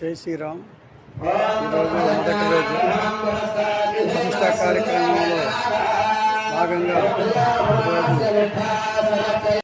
జై శ్రీరామ్. ఈరోజు మొదటి రోజు ప్రతిష్టా కార్యక్రమంలో భాగంగా ఈరోజు